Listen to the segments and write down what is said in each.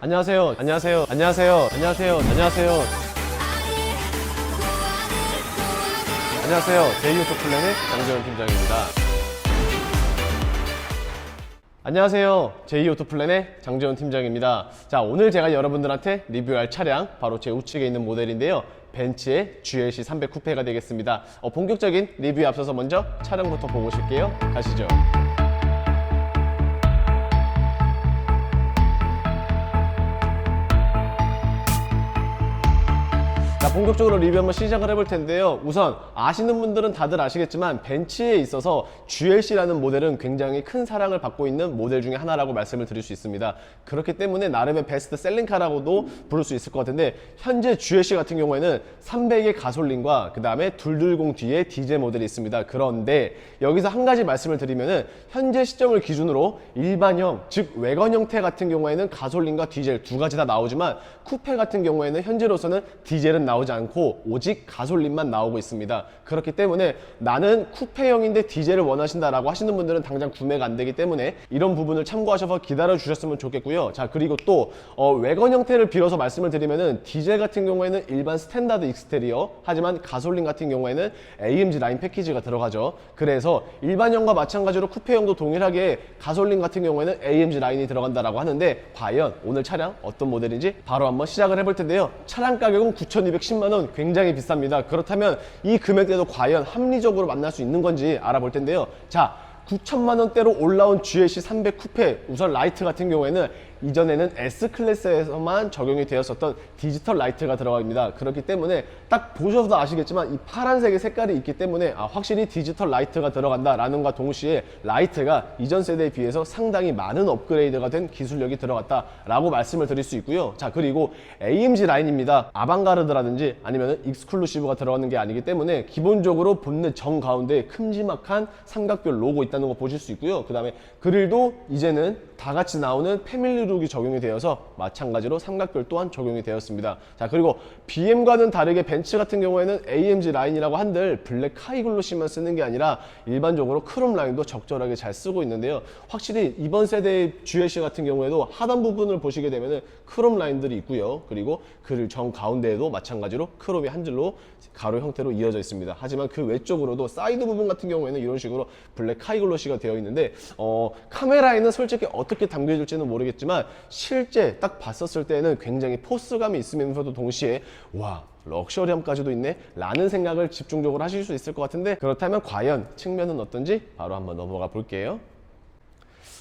안녕하세요. 안녕하세요. 안녕하세요. 안녕하세요. 안녕하세요. 안녕하세요. 제이오토 플래닛 장재원 팀장입니다. 안녕하세요. 제이오토 플랜의 장재원 팀장입니다. 자, 오늘 제가 여러분들한테 리뷰할 차량 바로 제 우측에 있는 모델인데요. 벤츠의 GLC 300 쿠페가 되겠습니다. 어, 본격적인 리뷰에 앞서서 먼저 차량부터 보고 오실게요. 가시죠. 자, 본격적으로 리뷰 한번 시작을 해볼 텐데요. 우선 아시는 분들은 다들 아시겠지만 벤츠에 있어서 GLC라는 모델은 굉장히 큰 사랑을 받고 있는 모델 중에 하나라고 말씀을 드릴 수 있습니다. 그렇기 때문에 나름의 베스트 셀링카라고도 부를 수 있을 것 같은데 현재 GLC 같은 경우에는 300의 가솔린과 그 다음에 220 뒤에 디젤 모델이 있습니다. 그런데 여기서 한 가지 말씀을 드리면은 현재 시점을 기준으로 일반형 즉 외관 형태 같은 경우에는 가솔린과 디젤 두 가지 다 나오지만 쿠페 같은 경우에는 현재로서는 디젤은 나오 지 않고 오직 가솔린만 나오고 있습니다. 그렇기 때문에 나는 쿠페형인데 디젤을 원하신다라고 하시는 분들은 당장 구매가 안 되기 때문에 이런 부분을 참고하셔서 기다려 주셨으면 좋겠고요. 자 그리고 또 어, 외관 형태를 빌어서 말씀을 드리면은 디젤 같은 경우에는 일반 스탠다드 익스테리어 하지만 가솔린 같은 경우에는 AMG 라인 패키지가 들어가죠. 그래서 일반형과 마찬가지로 쿠페형도 동일하게 가솔린 같은 경우에는 AMG 라인이 들어간다라고 하는데 과연 오늘 차량 어떤 모델인지 바로 한번 시작을 해볼 텐데요. 차량 가격은 9,210만 원 굉장히 비쌉니다. 그렇다면 이 금액대도 과연 합리적으로 만날 수 있는 건지 알아볼 텐데요. 자, 9천만 원대로 올라온 GLC 300 쿠페 우선 라이트 같은 경우에는 이전에는 S 클래스에서만 적용이 되었었던 디지털 라이트가 들어갑니다. 그렇기 때문에 딱 보셔도 아시겠지만 이 파란색의 색깔이 있기 때문에 아, 확실히 디지털 라이트가 들어간다라는 것과 동시에 라이트가 이전 세대에 비해서 상당히 많은 업그레이드가 된 기술력이 들어갔다라고 말씀을 드릴 수 있고요. 자 그리고 AMG 라인입니다. 아방가르드라든지 아니면 익스클루시브가 들어가는 게 아니기 때문에 기본적으로 본넷 정 가운데 큼지막한 삼각별 로고 있다는 거 보실 수 있고요. 그 다음에 그릴도 이제는 다 같이 나오는 패밀리 룩이 적용이 되어서 마찬가지로 삼각별 또한 적용이 되었습니다. 자 그리고 BM과는 다르게 벤츠 같은 경우에는 AMG 라인이라고 한들 블랙 카이글로시만 쓰는 게 아니라 일반적으로 크롬 라인도 적절하게 잘 쓰고 있는데요. 확실히 이번 세대의 GLC 같은 경우에도 하단 부분을 보시게 되면은 크롬 라인들이 있고요. 그리고 그릴 정 가운데에도 마찬가지로 크롬이 한 줄로 가로 형태로 이어져 있습니다. 하지만 그 외쪽으로도 사이드 부분 같은 경우에는 이런 식으로 블랙 카이글로시가 되어 있는데 어, 카메라에는 솔직히 어떻게 담겨질지는 모르겠지만 실제 딱 봤었을 때는 굉장히 포스감이 있으면서도 동시에 와 럭셔리함까지도 있네 라는 생각을 집중적으로 하실 수 있을 것 같은데 그렇다면 과연 측면은 어떤지 바로 한번 넘어가 볼게요.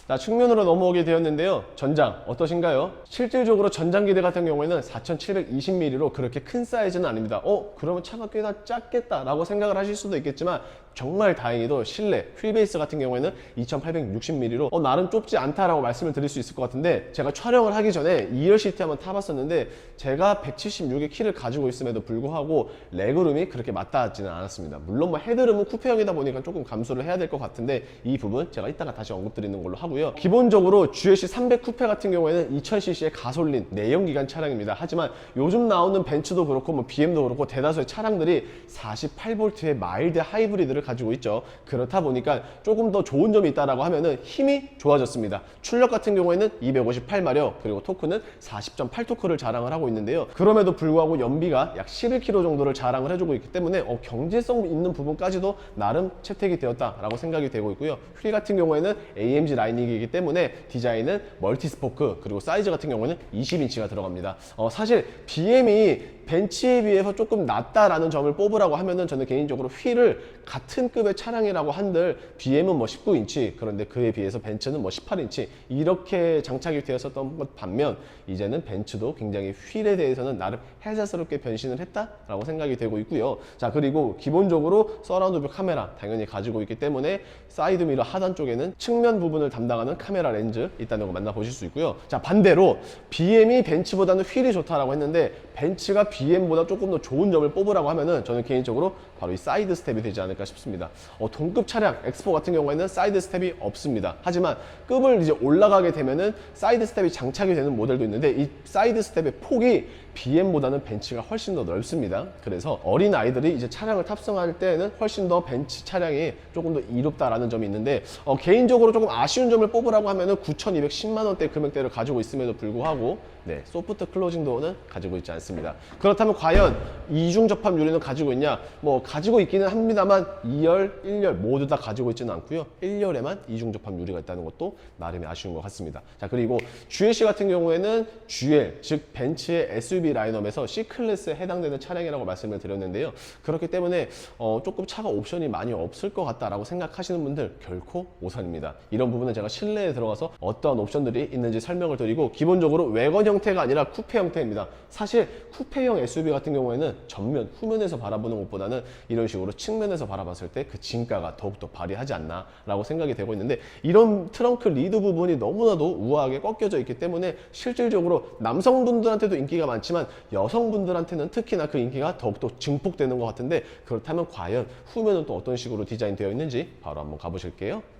자, 측면으로 넘어오게 되었는데요. 전장 어떠신가요? 실질적으로 전장기대 같은 경우에는 4720mm로 그렇게 큰 사이즈는 아닙니다. 어, 그러면 차가 꽤나 작겠다라고 생각을 하실 수도 있겠지만 정말 다행히도 실내 휠베이스 같은 경우에는 2860mm로 어, 나름 좁지 않다라고 말씀을 드릴 수 있을 것 같은데 제가 촬영을 하기 전에 2열 시트 한번 타봤었는데 제가 176의 키를 가지고 있음에도 불구하고 레그룸이 그렇게 맞닿지는 않았습니다. 물론 뭐 헤드룸은 쿠페형이다 보니까 조금 감수를 해야 될 것 같은데 이 부분 제가 이따가 다시 언급드리는 걸로 하고요. 기본적으로 GLC 300 쿠페 같은 경우에는 2000cc의 가솔린 내연기관 차량입니다. 하지만 요즘 나오는 벤츠도 그렇고 뭐 BM도 그렇고 대다수의 차량들이 48V의 마일드 하이브리드를 가지고 있죠. 그렇다 보니까 조금 더 좋은 점이 있다라고 하면은 힘이 좋아졌습니다. 출력 같은 경우에는 258마력 그리고 토크는 40.8 토크를 자랑을 하고 있는데요. 그럼에도 불구하고 연비가 약 11km 정도를 자랑을 해주고 있기 때문에 어, 경제성 있는 부분까지도 나름 채택이 되었다라고 생각이 되고 있고요. 휠 같은 경우에는 AMG 라이닝이기 때문에 디자인은 멀티 스포크 그리고 사이즈 같은 경우는 20인치가 들어갑니다. 어, 사실 BM이 벤츠에 비해서 조금 낮다라는 점을 뽑으라고 하면은 저는 개인적으로 휠을 같은 급의 차량이라고 한들 BM은 뭐 19인치 그런데 그에 비해서 벤츠는 뭐 18인치 이렇게 장착이 되었었던 것 반면 이제는 벤츠도 굉장히 휠에 대해서는 나름 해자스럽게 변신을 했다라고 생각이 되고 있고요. 자 그리고 기본적으로 서라운드 뷰 카메라 당연히 가지고 있기 때문에 사이드 미러 하단 쪽에는 측면 부분을 담당하는 카메라 렌즈 있다는 거 만나보실 수 있고요. 자 반대로 BM이 벤츠보다는 휠이 좋다라고 했는데 벤츠가 BM보다 조금 더 좋은 점을 뽑으라고 하면은 저는 개인적으로 바로 이 사이드 스텝이 되지 않을까 싶습니다. 어, 동급 차량 엑스포 같은 경우에는 사이드 스텝이 없습니다. 하지만 급을 이제 올라가게 되면은 사이드 스텝이 장착이 되는 모델도 있는데 이 사이드 스텝의 폭이 BM보다는 벤츠가 훨씬 더 넓습니다. 그래서 어린 아이들이 이제 차량을 탑승할 때는 훨씬 더 벤츠 차량이 조금 더 이롭다라는 점이 있는데 어, 개인적으로 조금 아쉬운 점을 뽑으라고 하면은 9,210만 원대 금액대를 가지고 있음에도 불구하고 네, 소프트 클로징 도어는 가지고 있지 않습니다. 그렇다면 과연 이중 접합 유리는 가지고 있냐? 뭐 가지고 있기는 합니다만 2열, 1열 모두 다 가지고 있지는 않고요. 1열에만 이중 접합 유리가 있다는 것도 나름의 아쉬운 것 같습니다. 자, 그리고 GLC 같은 경우에는 GL, 즉 벤츠의 SUV 라인업에서 C 클래스에 해당되는 차량이라고 말씀을 드렸는데요. 그렇기 때문에 어, 조금 차가 옵션이 많이 없을 것 같다라고 생각하시는 분들 결코 오산입니다. 이런 부분은 제가 실내에 들어가서 어떠한 옵션들이 있는지 설명을 드리고 기본적으로 외관 형태가 아니라 쿠페 형태입니다. 사실 쿠페형 SUV 같은 경우에는 전면, 후면에서 바라보는 것보다는 이런 식으로 측면에서 바라봤을 때 그 진가가 더욱더 발휘하지 않나라고 생각이 되고 있는데 이런 트렁크 리드 부분이 너무나도 우아하게 꺾여져 있기 때문에 실질적으로 남성분들한테도 인기가 많 지만 여성분들한테는 특히나 그 인기가 더욱더 증폭되는 것 같은데 그렇다면 과연 후면은 또 어떤 식으로 디자인되어 있는지 바로 한번 가보실게요.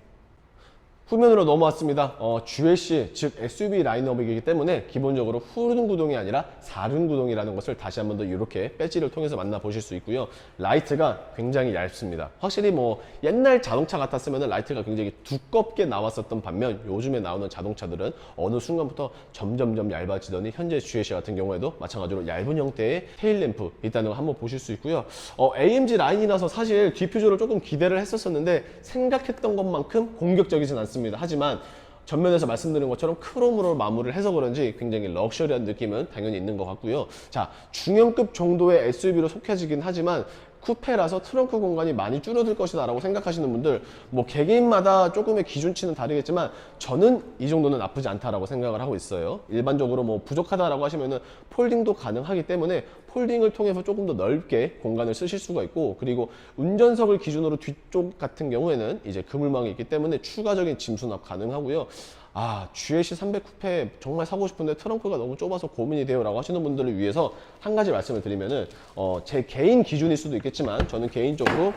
후면으로 넘어왔습니다. 어, GLC, 즉 SUV 라인업이기 때문에 기본적으로 후륜 구동이 아니라 사륜 구동이라는 것을 다시 한번 더 이렇게 배지를 통해서 만나보실 수 있고요. 라이트가 굉장히 얇습니다. 확실히 뭐 옛날 자동차 같았으면 라이트가 굉장히 두껍게 나왔었던 반면 요즘에 나오는 자동차들은 어느 순간부터 점점점 얇아지더니 현재 GLC 같은 경우에도 마찬가지로 얇은 형태의 테일램프 있다는 걸 한번 보실 수 있고요. 어, AMG 라인이라서 사실 디퓨저를 조금 기대를 했었었는데 생각했던 것만큼 공격적이진 않습니다. 하지만 전면에서 말씀드린 것처럼 크롬으로 마무리를 해서 그런지 굉장히 럭셔리한 느낌은 당연히 있는 것 같고요. 자, 중형급 정도의 SUV로 속해지긴 하지만 쿠페라서 트렁크 공간이 많이 줄어들 것이다 라고 생각하시는 분들 뭐 개개인마다 조금의 기준치는 다르겠지만 저는 이 정도는 나쁘지 않다라고 생각을 하고 있어요. 일반적으로 뭐 부족하다라고 하시면은 폴딩도 가능하기 때문에 폴딩을 통해서 조금 더 넓게 공간을 쓰실 수가 있고 그리고 운전석을 기준으로 뒤쪽 같은 경우에는 이제 그물망이 있기 때문에 추가적인 짐 수납 가능하고요 아, GLC 300 쿠페 정말 사고 싶은데 트렁크가 너무 좁아서 고민이 돼요 라고 하시는 분들을 위해서 한 가지 말씀을 드리면은 어, 제 개인 기준일 수도 있겠지만 저는 개인적으로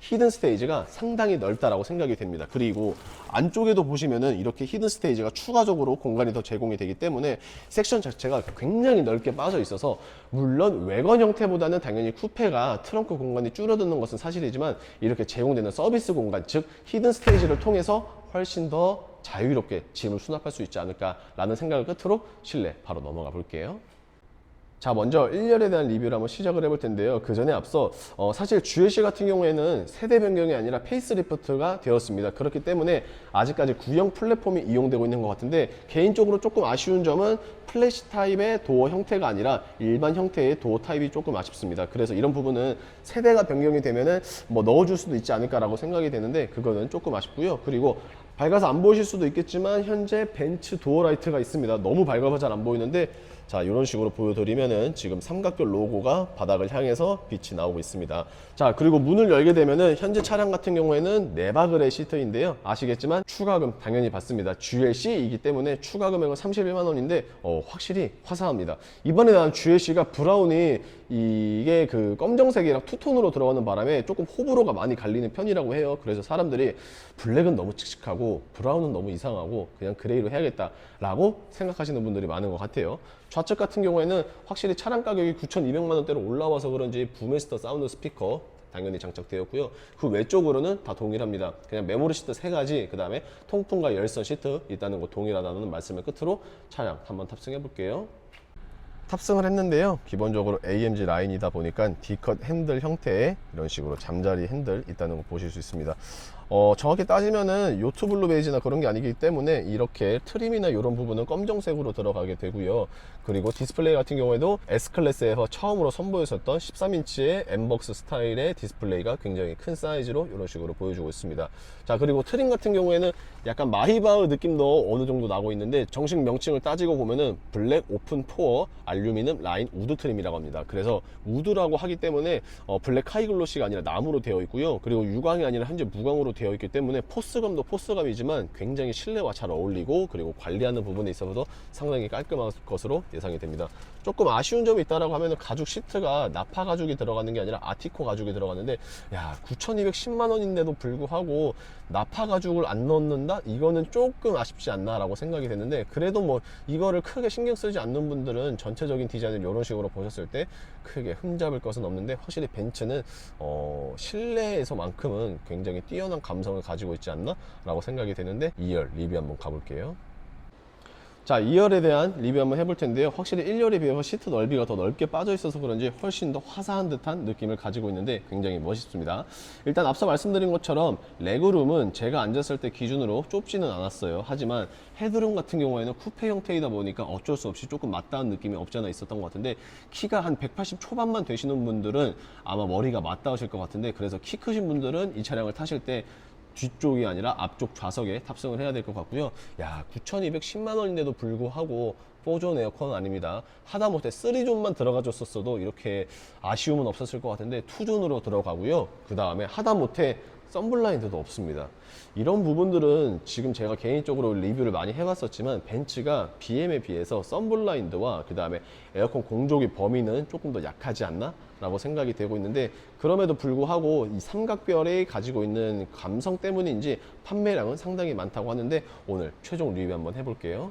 히든 스테이지가 상당히 넓다라고 생각이 됩니다. 그리고 안쪽에도 보시면은 이렇게 히든 스테이지가 추가적으로 공간이 더 제공이 되기 때문에 섹션 자체가 굉장히 넓게 빠져 있어서 물론 외관 형태보다는 당연히 쿠페가 트렁크 공간이 줄어드는 것은 사실이지만 이렇게 제공되는 서비스 공간 즉 히든 스테이지를 통해서 훨씬 더 자유롭게 짐을 수납할 수 있지 않을까라는 생각을 끝으로 실내 바로 넘어가 볼게요. 자 먼저 1열에 대한 리뷰를 한번 시작을 해볼 텐데요. 그 전에 앞서 어, 사실 GLC 같은 경우에는 세대 변경이 아니라 페이스리프트가 되었습니다. 그렇기 때문에 아직까지 구형 플랫폼이 이용되고 있는 것 같은데 개인적으로 조금 아쉬운 점은 플래시 타입의 도어 형태가 아니라 일반 형태의 도어 타입이 조금 아쉽습니다. 그래서 이런 부분은 세대가 변경이 되면은 뭐 넣어줄 수도 있지 않을까라고 생각이 되는데 그거는 조금 아쉽고요. 그리고 밝아서 안 보이실 수도 있겠지만 현재 벤츠 도어 라이트가 있습니다. 너무 밝아서 잘 안 보이는데 자 이런 식으로 보여드리면은 지금 삼각별 로고가 바닥을 향해서 빛이 나오고 있습니다. 자 그리고 문을 열게 되면은 현재 차량 같은 경우에는 네바그레 시트인데요. 아시겠지만 추가금 당연히 받습니다. GLC이기 때문에 추가 금액은 31만 원인데 어, 확실히 화사합니다. 이번에 나온 GLC가 브라운이 이게 그 검정색이랑 투톤으로 들어가는 바람에 조금 호불호가 많이 갈리는 편이라고 해요. 그래서 사람들이 블랙은 너무 칙칙하고 브라운은 너무 이상하고 그냥 그레이로 해야겠다 라고 생각하시는 분들이 많은 것 같아요 좌측 같은 경우에는 확실히 차량 가격이 9,200만 원대로 올라와서 그런지 부메스터 사운드 스피커 당연히 장착되었고요. 그 외쪽으로는 다 동일합니다. 그냥 메모리 시트 세 가지, 그 다음에 통풍과 열선 시트 있다는 거 동일하다는 말씀을 끝으로 차량 한번 탑승해 볼게요. 탑승을 했는데요. 기본적으로 AMG 라인이다 보니까 D컷 핸들 형태의 이런 식으로 잠자리 핸들 있다는 거 보실 수 있습니다. 어, 정확히 따지면은 요트 블루 베이지나 그런 게 아니기 때문에 이렇게 트림이나 이런 부분은 검정색으로 들어가게 되고요. 그리고 디스플레이 같은 경우에도 S클래스에서 처음으로 선보였었던 13인치의 엠벅스 스타일의 디스플레이가 굉장히 큰 사이즈로 이런 식으로 보여주고 있습니다. 자, 그리고 트림 같은 경우에는 약간 마히바흐 느낌도 어느 정도 나고 있는데 정식 명칭을 따지고 보면은 블랙 오픈 포어 알루미늄 라인 우드 트림이라고 합니다. 그래서 우드라고 하기 때문에 어, 블랙 카이글로시가 아니라 나무로 되어 있고요. 그리고 유광이 아니라 현재 무광으로 되어 있기 때문에 포스감도 포스감이지만 굉장히 실내와 잘 어울리고 그리고 관리하는 부분에 있어서 상당히 깔끔한 것으로 예상이 됩니다. 조금 아쉬운 점이 있다라고 하면 가죽 시트가 나파 가죽이 들어가는 게 아니라 아티코 가죽이 들어가는데 야 9,210만 원인데도 불구하고 나파 가죽을 안 넣는다? 이거는 조금 아쉽지 않나라고 생각이 되는데 그래도 뭐 이거를 크게 신경 쓰지 않는 분들은 전체적인 디자인을 이런 식으로 보셨을 때 크게 흠잡을 것은 없는데 확실히 벤츠는 어, 실내에서만큼은 굉장히 뛰어난 감성을 가지고 있지 않나? 라고 생각이 되는데 2열 리뷰 한번 가볼게요. 자, 2열에 대한 리뷰 한번 해볼 텐데요. 확실히 1열에 비해서 시트 넓이가 더 넓게 빠져 있어서 그런지 훨씬 더 화사한 듯한 느낌을 가지고 있는데 굉장히 멋있습니다. 일단 앞서 말씀드린 것처럼 레그룸은 제가 앉았을 때 기준으로 좁지는 않았어요. 하지만 헤드룸 같은 경우에는 쿠페 형태이다 보니까 어쩔 수 없이 조금 맞닿은 느낌이 없지 않아 있었던 것 같은데 키가 한 180 초반만 되시는 분들은 아마 머리가 맞닿으실 것 같은데 그래서 키 크신 분들은 이 차량을 타실 때 뒤쪽이 아니라 앞쪽 좌석에 탑승을 해야 될 것 같고요. 야, 9,210만 원인데도 불구하고 4존 에어컨은 아닙니다. 하다못해 3존만 들어가줬었어도 이렇게 아쉬움은 없었을 것 같은데 2존으로 들어가고요. 그 다음에 하다못해 썬블라인드도 없습니다. 이런 부분들은 지금 제가 개인적으로 리뷰를 많이 해봤었지만 벤츠가 BM에 비해서 썬블라인드와 그 다음에 에어컨 공조기 범위는 조금 더 약하지 않나? 라고 생각이 되고 있는데 그럼에도 불구하고 이 삼각별이 가지고 있는 감성 때문인지 판매량은 상당히 많다고 하는데 오늘 최종 리뷰 한번 해볼게요.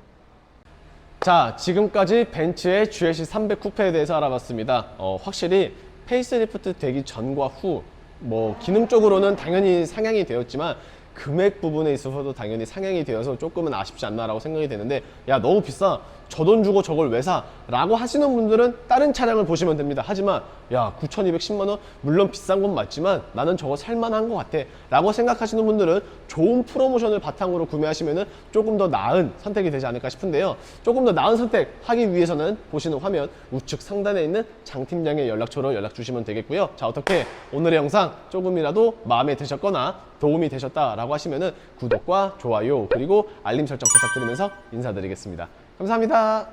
자, 지금까지 벤츠의 GLC 300 쿠페에 대해서 알아봤습니다. 어, 확실히 페이스리프트 되기 전과 후, 뭐, 기능적으로는 당연히 상향이 되었지만, 금액 부분에 있어서도 당연히 상향이 되어서 조금은 아쉽지 않나라고 생각이 되는데, 야, 너무 비싸. 저 돈 주고 저걸 왜 사? 라고 하시는 분들은 다른 차량을 보시면 됩니다. 하지만, 야, 9,210만원? 물론 비싼 건 맞지만, 나는 저거 살만한 것 같아. 라고 생각하시는 분들은 좋은 프로모션을 바탕으로 구매하시면은 조금 더 나은 선택이 되지 않을까 싶은데요. 조금 더 나은 선택 하기 위해서는 보시는 화면 우측 상단에 있는 장 팀장의 연락처로 연락 주시면 되겠고요. 자, 어떻게 오늘의 영상 조금이라도 마음에 드셨거나 도움이 되셨다라고 하시면은 구독과 좋아요 그리고 알림 설정 부탁드리면서 인사드리겠습니다. 감사합니다.